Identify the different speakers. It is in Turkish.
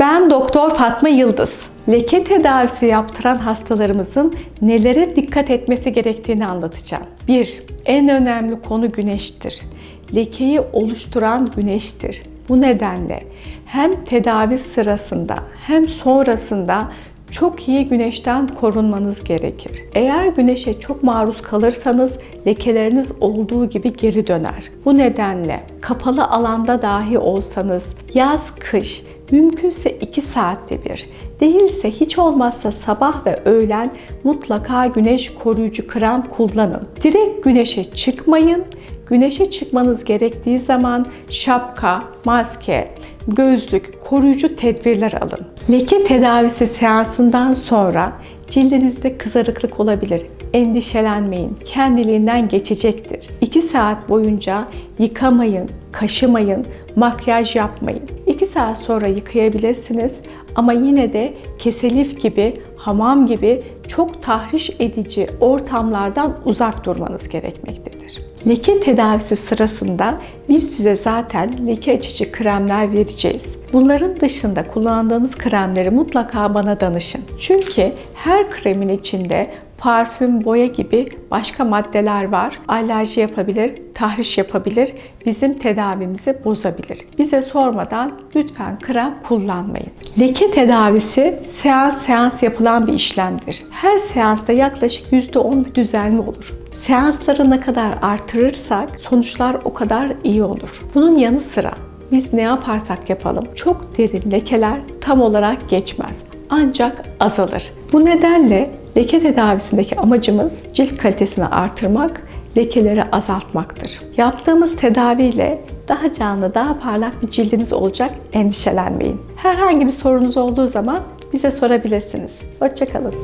Speaker 1: Ben Doktor Fatma Yıldız. Leke tedavisi yaptıran hastalarımızın nelere dikkat etmesi gerektiğini anlatacağım. 1. En önemli konu güneştir. Lekeyi oluşturan güneştir. Bu nedenle hem tedavi sırasında hem sonrasında çok iyi güneşten korunmanız gerekir. Eğer güneşe çok maruz kalırsanız lekeleriniz olduğu gibi geri döner. Bu nedenle kapalı alanda dahi olsanız yaz kış mümkünse 2 saatte bir, değilse hiç olmazsa sabah ve öğlen mutlaka güneş koruyucu krem kullanın. Direkt güneşe çıkmayın. Güneşe çıkmanız gerektiği zaman şapka, maske, gözlük, koruyucu tedbirler alın. Leke tedavisi seansından sonra cildinizde kızarıklık olabilir. Endişelenmeyin. Kendiliğinden geçecektir. 2 saat boyunca yıkamayın, kaşımayın, makyaj yapmayın. 2 saat sonra yıkayabilirsiniz ama yine de keselif gibi, hamam gibi çok tahriş edici ortamlardan uzak durmanız gerekmektedir. Leke tedavisi sırasında biz size zaten leke açıcı kremler vereceğiz. Bunların dışında kullandığınız kremleri mutlaka bana danışın. Çünkü her kremin içinde parfüm, boya gibi başka maddeler var. Alerji yapabilir, tahriş yapabilir, bizim tedavimizi bozabilir. Bize sormadan lütfen krem kullanmayın. Leke tedavisi seans seans yapılan bir işlemdir. Her seansta yaklaşık %10 bir düzelme olur. Seansları ne kadar artırırsak sonuçlar o kadar iyi olur. Bunun yanı sıra biz ne yaparsak yapalım çok derin lekeler tam olarak geçmez. Ancak azalır. Bu nedenle leke tedavisindeki amacımız cilt kalitesini artırmak, lekeleri azaltmaktır. Yaptığımız tedaviyle daha canlı, daha parlak bir cildiniz olacak. Endişelenmeyin. Herhangi bir sorunuz olduğu zaman bize sorabilirsiniz. Hoşçakalın.